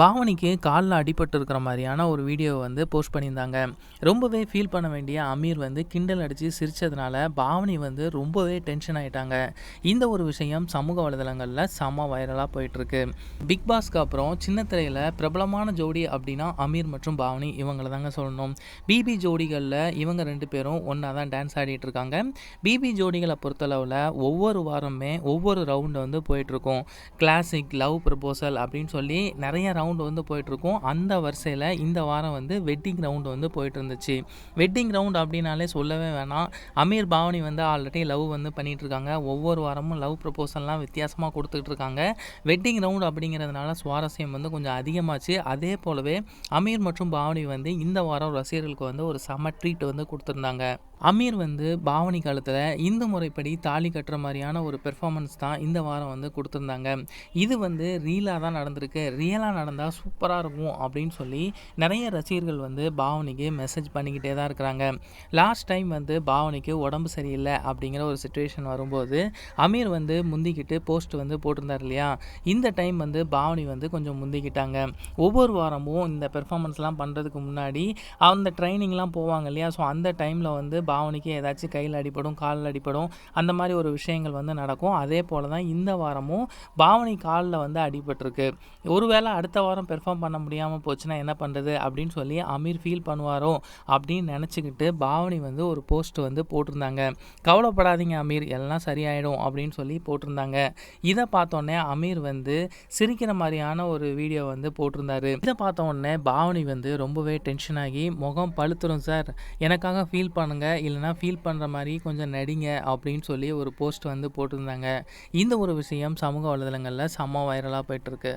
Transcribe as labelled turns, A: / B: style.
A: பாவனிக்கு காலில் அடிபட்டு இருக்கிற மாதிரியான ஒரு வீடியோவை வந்து போஸ்ட் பண்ணியிருந்தாங்க. ரொம்பவே ஃபீல் பண்ண வேண்டிய அமீர் வந்து கிண்டல் அடித்து சிரித்ததுனால பாவனி வந்து ரொம்பவே டென்ஷன் ஆகிட்டாங்க இந்த ஒரு விஷயம் சமூக வலைதளங்களில் செம்ம வைரலாக போயிட்டுருக்கு. பிக் பாஸ்க்கு அப்புறம் சின்ன திரையில் பிரபலமான ஜோடி அப்படின்னா அமீர் மற்றும் பாவனி இவங்களை தாங்க சொல்லணும். பிபி ஜோடிகளில் இவங்க ரெண்டு பேரும் ஒன்றா தான் டான்ஸ் ஆடிட்டு இருக்காங்க. பிபி ஜோடிகளை பொறுத்தளவில் ஒவ்வொரு வாரமே ஒவ்வொரு ரவுண்டு வந்து போயிட்டுருக்கும். கிளாசிக் லவ் ப்ரப்போசல் அப்படின்னு சொல்லி நிறைய ரவுண்ட் ரவுண்டு வந்து போயிட்டுருக்கும். அந்த வரிசையில் இந்த வாரம் வந்து வெட்டிங் ரவுண்டு வந்து போயிட்டு இருந்துச்சு வெட்டிங் ரவுண்ட் அப்படின்னாலே சொல்லவே வேணாம். அமீர் பாவனி வந்து ஆல்ரெடி லவ் வந்து பண்ணிகிட்ருக்காங்க ஒவ்வொரு வாரமும் லவ் ப்ரப்போசல்லாம் வித்தியாசமாக கொடுத்துட்டு இருக்காங்க வெட்டிங் ரவுண்ட் அப்படிங்கிறதுனால சுவாரஸ்யம் வந்து கொஞ்சம் அதிகமாச்சு. அதே போலவே அமீர் மற்றும் பாவனி வந்து இந்த வாரம் ரசிகர்களுக்கு வந்து ஒரு செம ட்ரீட் வந்து கொடுத்துருந்தாங்க. அமீர் வந்து பாவனி காலத்தில் இந்து முறைப்படி தாலி கட்டுற மாதிரியான ஒரு பெர்ஃபார்மன்ஸ் தான் இந்த வாரம் வந்து கொடுத்துருந்தாங்க. இது வந்து ரீலாக தான் நடந்திருக்கு. ரியலாக நடந்தால் சூப்பராக இருக்கும் அப்படின்னு சொல்லி நிறைய ரசிகர்கள் வந்து பாவனிக்கு மெசேஜ் பண்ணிக்கிட்டே தான் இருக்கிறாங்க. லாஸ்ட் டைம் வந்து பாவனிக்கு உடம்பு சரியில்லை அப்படிங்கிற ஒரு சுச்சுவேஷன் வரும்போது அமீர் வந்து முந்திக்கிட்டு போஸ்ட் வந்து போட்டிருந்தார் இல்லையா? இந்த டைம் வந்து பாவனி வந்து கொஞ்சம் முந்திக்கிட்டாங்க. ஒவ்வொரு வாரமும் இந்த பெர்ஃபார்மன்ஸ்லாம் பண்ணுறதுக்கு முன்னாடி அந்த ட்ரைனிங்லாம் போவாங்க இல்லையா? ஸோ அந்த டைமில் வந்து பாவனிக்கு ஏதாச்சும் கையில் அடிப்படும் காலில் அடிப்படும் அந்த மாதிரி ஒரு விஷயங்கள் வந்து நடக்கும். அதே போல் தான் இந்த வாரமும் பாவனி காலில் வந்து அடிபட்டிருக்கு. ஒருவேளை அடுத்த வாரம் பெர்ஃபார்ம் பண்ண முடியாமல் போச்சுன்னா என்ன பண்ணுறது அப்படின்னு சொல்லி அமீர் ஃபீல் பண்ணுவாரோ அப்படின்னு நினச்சிக்கிட்டு பாவனி வந்து ஒரு போஸ்ட் வந்து போட்டிருந்தாங்க. கவலைப்படாதீங்க அமீர் எல்லாம் சரியாயிடும் அப்படின்னு சொல்லி போட்டிருந்தாங்க. இதை பார்த்தோன்னே அமீர் வந்து சிரிக்கிற மாதிரியான ஒரு வீடியோ வந்து போட்டிருந்தாரு. இதை பார்த்த உடனே பாவனி வந்து ரொம்பவே டென்ஷன் ஆகி முகம் பழுத்துரும் சார். எனக்காக ஃபீல் பண்ணுங்கள் இல்லைனா ஃபீல் பண்ணுற மாதிரி கொஞ்சம் நடிங்க அப்படின்னு சொல்லி ஒரு போஸ்ட் வந்து போட்டிருந்தாங்க. இந்த ஒரு விஷயம் சமூக வலைதளங்களில் செம்ம வைரலாக போயிட்டுருக்கு.